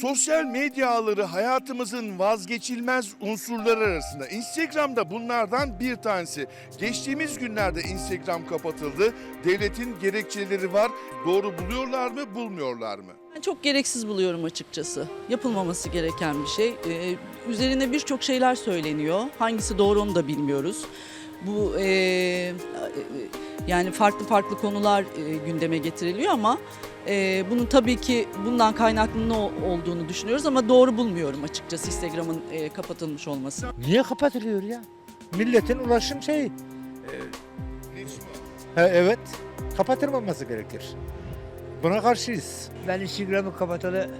Sosyal medya ağları hayatımızın vazgeçilmez unsurları arasında. Instagram'da bunlardan bir tanesi. Geçtiğimiz günlerde Instagram kapatıldı. Devletin gerekçeleri var. Doğru buluyorlar mı, bulmuyorlar mı? Ben çok gereksiz buluyorum açıkçası. Yapılmaması gereken bir şey. Ee, üzerine birçok şeyler söyleniyor. Hangisi doğru onu da bilmiyoruz. Bu e, yani farklı farklı konular e, gündeme getiriliyor ama e, bunun tabii ki bundan kaynaklı ne olduğunu düşünüyoruz ama doğru bulmuyorum açıkçası Instagram'ın e, kapatılmış olması. Niye kapatılıyor ya? Milletin ulaşım şeyi. Ha, evet. Kapatılmaması gerekir. Buna karşıyız. Ben Instagram'ı kapatalı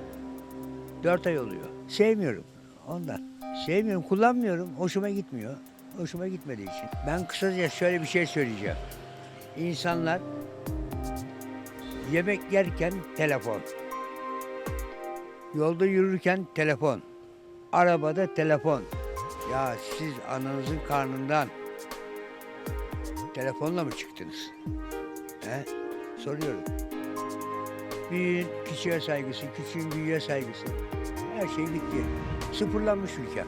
4 ay oluyor. Sevmiyorum ondan. Sevmiyorum, kullanmıyorum. Hoşuma gitmiyor. Hoşuma gitmediği için. Ben kısaca şöyle bir şey söyleyeceğim. İnsanlar yemek yerken telefon. Yolda yürürken telefon. Arabada telefon. Ya siz ananızın karnından telefonla mı çıktınız? He? Soruyorum. Büyüğün küçüğe saygısı, küçüğün büyüğe saygısı. Her şey bitti. Sıfırlanmış ülke.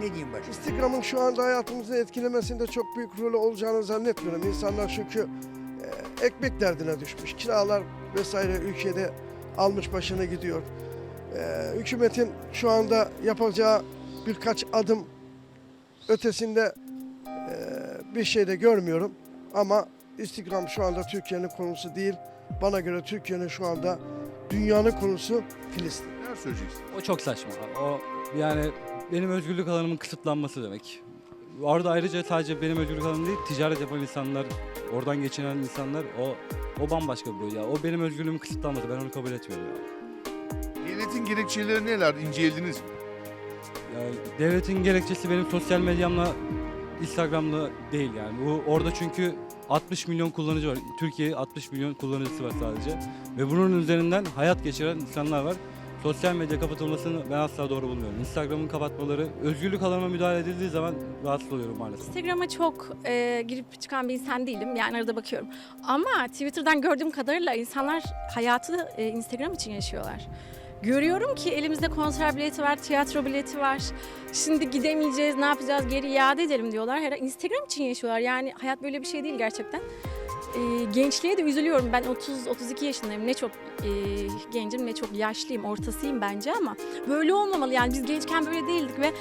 Ne diyeyim başka? Instagram'ın şu anda hayatımızı etkilemesinde çok büyük rolü olacağını zannetmiyorum. İnsanlar çünkü e, ekmek derdine düşmüş. Kiralar vesaire ülkede almış başını gidiyor. E, hükümetin şu anda yapacağı birkaç adım ötesinde e, bir şey de görmüyorum. Ama Instagram şu anda Türkiye'nin konusu değil. Bana göre Türkiye'nin şu anda dünyanın konusu Filistin. Neler söyleyeceksin? O çok saçma. O yani benim özgürlük alanımın kısıtlanması demek. Orada ayrıca sadece benim özgürlük alanım değil, ticaret yapan insanlar, oradan geçinen insanlar o o bambaşka bir boyut ya. O benim özgürlüğümün kısıtlanması. Ben onu kabul etmiyorum ya. Devletin gerekçeleri neler? İncelediniz mi? Ya devletin gerekçesi benim sosyal medyamla Instagram'la değil yani. Bu orada çünkü 60 milyon kullanıcı var. Türkiye 60 milyon kullanıcısı var sadece. Ve bunun üzerinden hayat geçiren insanlar var. Sosyal medya kapatılmasını ben asla doğru bulmuyorum. Instagram'ın kapatmaları, özgürlük alanıma müdahale edildiği zaman rahatsız oluyorum maalesef. Instagram'a çok e, girip çıkan bir insan değilim. Yani arada bakıyorum. Ama Twitter'dan gördüğüm kadarıyla insanlar hayatı e, Instagram için yaşıyorlar. Görüyorum ki elimizde konser bileti var, tiyatro bileti var. Şimdi gidemeyeceğiz, ne yapacağız, geri iade edelim diyorlar. Her Instagram için yaşıyorlar. Yani hayat böyle bir şey değil gerçekten. E, gençliğe de üzülüyorum. Ben 30-32 yaşındayım. Ne çok e, gencim ne çok yaşlıyım. Ortasıyım bence ama böyle olmamalı. Yani biz gençken böyle değildik ve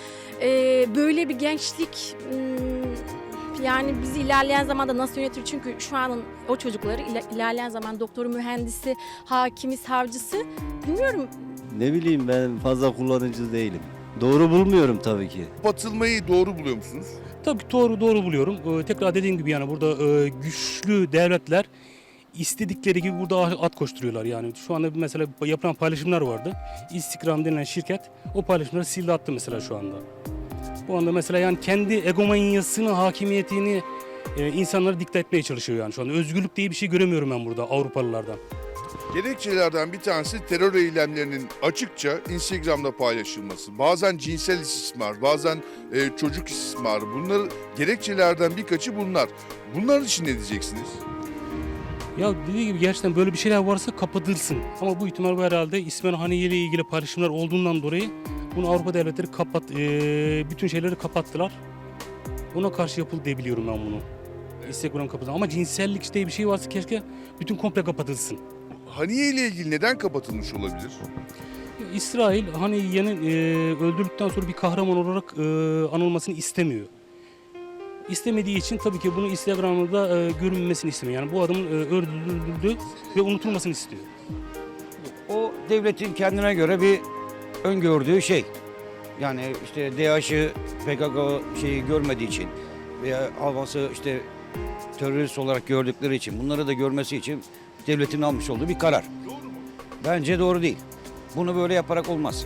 e, böyle bir gençlik hmm, yani bizi ilerleyen zamanda nasıl yönetir? Çünkü şu anın o çocukları iler- ilerleyen zaman doktoru, mühendisi, hakimi, savcısı bilmiyorum Ne bileyim ben fazla kullanıcı değilim. Doğru bulmuyorum tabii ki. Kapatılmayı doğru buluyor musunuz? Tabii doğru doğru buluyorum. Ee, tekrar dediğim gibi yani burada e, güçlü devletler istedikleri gibi burada at koşturuyorlar yani. Şu anda mesela yapılan paylaşımlar vardı. Instagram denilen şirket o paylaşımları sildi attı mesela şu anda. Bu anda mesela yani kendi egomanyasını, hakimiyetini e, insanlara dikte etmeye çalışıyor yani şu anda. Özgürlük diye bir şey göremiyorum ben burada Avrupalılardan. Gerekçelerden bir tanesi terör eylemlerinin açıkça Instagram'da paylaşılması. Bazen cinsel istismar, bazen e, çocuk istismarı. Bunlar gerekçelerden birkaçı bunlar. Bunlar için ne diyeceksiniz? Ya dediği gibi gerçekten böyle bir şeyler varsa kapatılsın. Ama bu ihtimal bu herhalde İsmail Haniye ile ilgili paylaşımlar olduğundan dolayı bunu Avrupa devletleri kapat, eee, bütün şeyleri kapattılar. Ona karşı yapıldı diye biliyorum ben bunu. Instagram kapatıldı. Ama cinsellik diye bir şey varsa keşke bütün komple kapatılsın. Haniye ile ilgili neden kapatılmış olabilir? İsrail Haniye'nin eee öldürdükten sonra bir kahraman olarak eee, anılmasını istemiyor. İstemediği için tabii ki bunu Instagram'da eee, görünmesini istemiyor. Yani bu adamın eee, öldürüldüğü ve unutulmasını istiyor. O devletin kendine göre bir öngördüğü şey. Yani işte DAEŞ'ı PKK şeyi görmediği için veya Hamas'ı işte terörist olarak gördükleri için bunları da görmesi için devletin almış olduğu bir karar. Bence doğru değil. Bunu böyle yaparak olmaz.